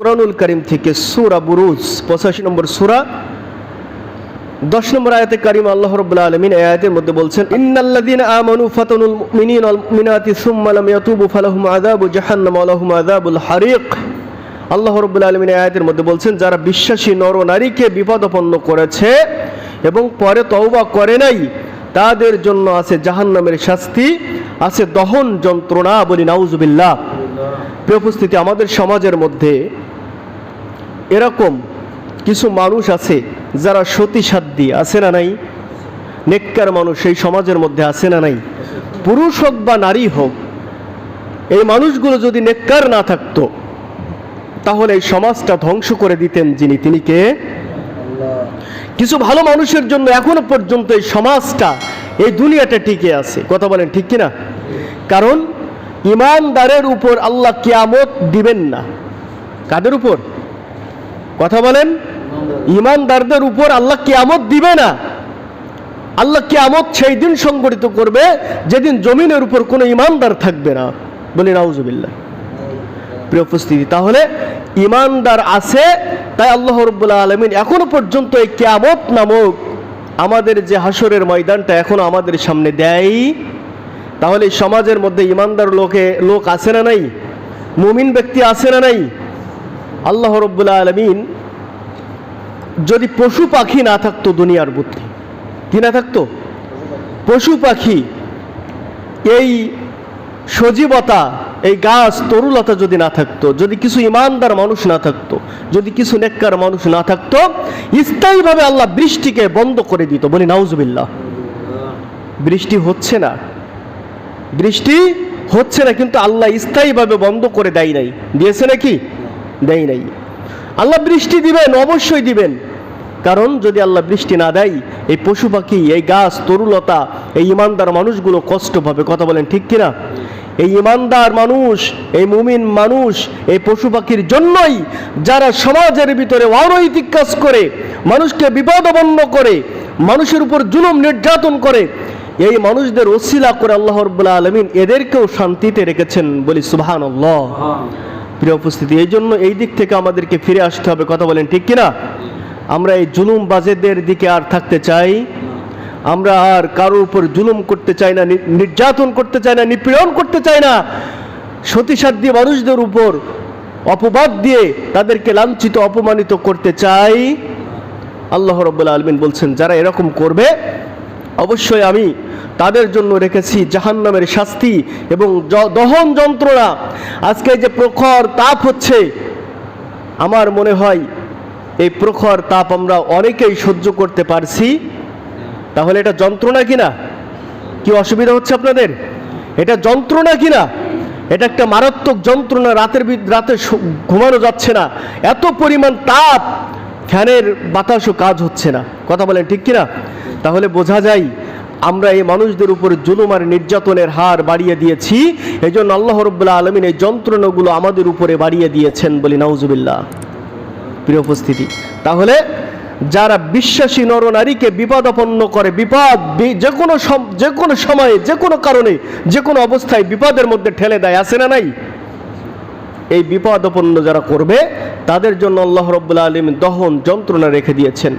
কোরআনুল করিম থেকে সুরা বুরুজ, পঁচাশি নম্বর সুরা, দশ নম্বর আয়াতে কারিম আল্লাহ রব্বুল্লা আলমিন এই আয়াতের মধ্যে বলছেন ইন্নাল্লাযীনা আমানু ফাতানুল মুমিনিন ওয়াল মুমিনাতি সুম্মা ইয়াতুবু ফালাহুম আযাবু জাহান্নাম ওয়া আযাবুল হারিক। আল্লাহ রব্বুল্লা আলমিন এই আয়াতের মধ্যে বলছেন, যারা বিশ্বাসী নর নারীকে বিপদাপন্ন করেছে এবং পরে তওবা করে নাই, তাদের জন্য আছে জাহান্নামের শাস্তি, আছে দহন যন্ত্রণা বলি নাউজুবিল্লাহ। উপস্থিতি, আমাদের সমাজের মধ্যে এরকম কিছু মানুষ আছে যারা সতীসাধ্যী, আছে না নাই? নেককার মানুষ এই সমাজের মধ্যে আছে না নাই? পুরুষ হোক বা নারী হোক, এই মানুষগুলো যদি নেককার না থাকতো, তাহলে এই সমাজটা ধ্বংস করে দিতেন যিনি, তিনি কে? কিছু ভালো মানুষের জন্য এখনও পর্যন্ত এই সমাজটা, এই দুনিয়াটা টিকে আছে। কথা বলেন ঠিক কিনা? কারণ, ইমানদারের উপর আল্লাহ কিয়ামত দিবেন না। কাদের উপর? কথা বলেন? ইমানদারদের উপর আল্লাহ কিয়ামত দিবে না। আল্লাহ কিয়ামত সেই দিন সংগঠিত করবে যেদিন জমিনের উপর কোনো ইমানদার থাকবে না। বলি, নাউজুবিল্লাহ। প্রিয় উপস্থিতি, তাহলে ইমানদার আছে, তাই আল্লাহ রব্বুল্লাহ আলমিন এখনও পর্যন্ত এই কিয়ামত নামক আমাদের যে হাসরের ময়দানটা এখনও আমাদের সামনে দেয়। তাহলে সমাজের মধ্যে ইমানদার লোকে, লোক আছে না নাই? মুমিন ব্যক্তি আছে না নাই? আল্লাহ রব্বুল্লাহ আলমিন যদি পশু পাখি না থাকতো দুনিয়ার বুদ্ধি, কি না থাকতো? পশু পাখি, এই সজীবতা, এই গাছ, তরুলতা যদি না থাকতো, যদি কিছু ইমানদার মানুষ না থাকতো, যদি কিছু নেককার মানুষ না থাকতো, স্থায়ীভাবে আল্লাহ বৃষ্টিকে বন্ধ করে দিত। বলি, নাউজুবিল্লাহ। বৃষ্টি হচ্ছে না। বৃষ্টি হচ্ছে না, কিন্তু আল্লাহ স্থায়ীভাবে বন্ধ করে দেয় নাই। দিয়েছে নাকি? দেয় নাই। আল্লাহ বৃষ্টি দিবেন, অবশ্যই দিবেন। কারণ যদি আল্লাহ বৃষ্টি না দেয়, এই পশু পাখি, এই গাছ তরুলতা এই ইমানদার মানুষগুলো কষ্ট পাবে। কথা বলেন ঠিক কিনা? এই ইমানদার মানুষ, এই মুমিন মানুষ, এই পশু পাখির জন্যই যারা সমাজের ভিতরে অনৈতিক কাজ করে, মানুষকে বিপদবন্ন করে, মানুষের উপর জুলুম নির্যাতন করে, এই মানুষদের ওসিলা করে আল্লাহ রব্বুল্লাহ আলমিন এদেরকেও শান্তিতে রেখেছেন বলি আল্লাহ প্রিয় উপস্থিতি, এই জন্য এই দিক থেকে আমাদেরকে ফিরে আসতে হবে, কথা বলেন ঠিক কিনা? আমরা এই জুলুম বাজেদের দিকে আর থাকতে চাই, আমরা আর কারোর উপর জুলুম করতে চাই না নির্যাতন করতে চাই না, নিপীড়ন করতে চাই না। সতীসাধ্যী মানুষদের উপর অপবাদ দিয়ে তাদেরকে লাঞ্ছিত, অপমানিত করতে চাই। আল্লাহ রব্বুল্লা আলমিন বলছেন, যারা এরকম করবে অবশ্যই আমি তাদের জন্য রেখেছি জাহান্নামের শাস্তি এবং দহন যন্ত্রণা। আজকে যে প্রখর তাপ হচ্ছে, আমার মনে হয় এই প্রখর তাপ আমরা অনেকেই সহ্য করতে পারছি। তাহলে এটা যন্ত্রণা কিনা কি অসুবিধা হচ্ছে আপনাদের? এটা যন্ত্রণা কিনা এটা একটা মারাত্মক যন্ত্রণা, রাতের রাতে ঘুমানো যাচ্ছে না। এত পরিমাণ তাপ, ফ্যানের বাতাসও কাজ হচ্ছে না। কথা বলেন ঠিক কিনা? তাহলে বোঝা যায় আমরা এই মানুষদের উপর জুলুম আর নির্যাতনের হার বাড়িয়ে দিয়েছি। এই জন্য আল্লাহ রব্বুল্লাহ আলমিন এই যন্ত্রণাগুলো আমাদের উপরে বাড়িয়ে দিয়েছেন বলি নাউজুবিল্লাহ। প্রিয় উপস্থিতি, তাহলে যারা বিশ্বাসী নরনারীকে বিপদাপন্ন করে, বিপদ যে কোনো যে কোনো সময়ে, যে কোনো কারণে, যে কোনো অবস্থায় বিপদের মধ্যে ঠেলে দেয়, আছে না নাই? এই বিপদাপন্ন যারা করবে, তাদের জন্য আল্লাহ রব্বুল্লা আলম দহন যন্ত্রণা রেখে দিয়েছেন।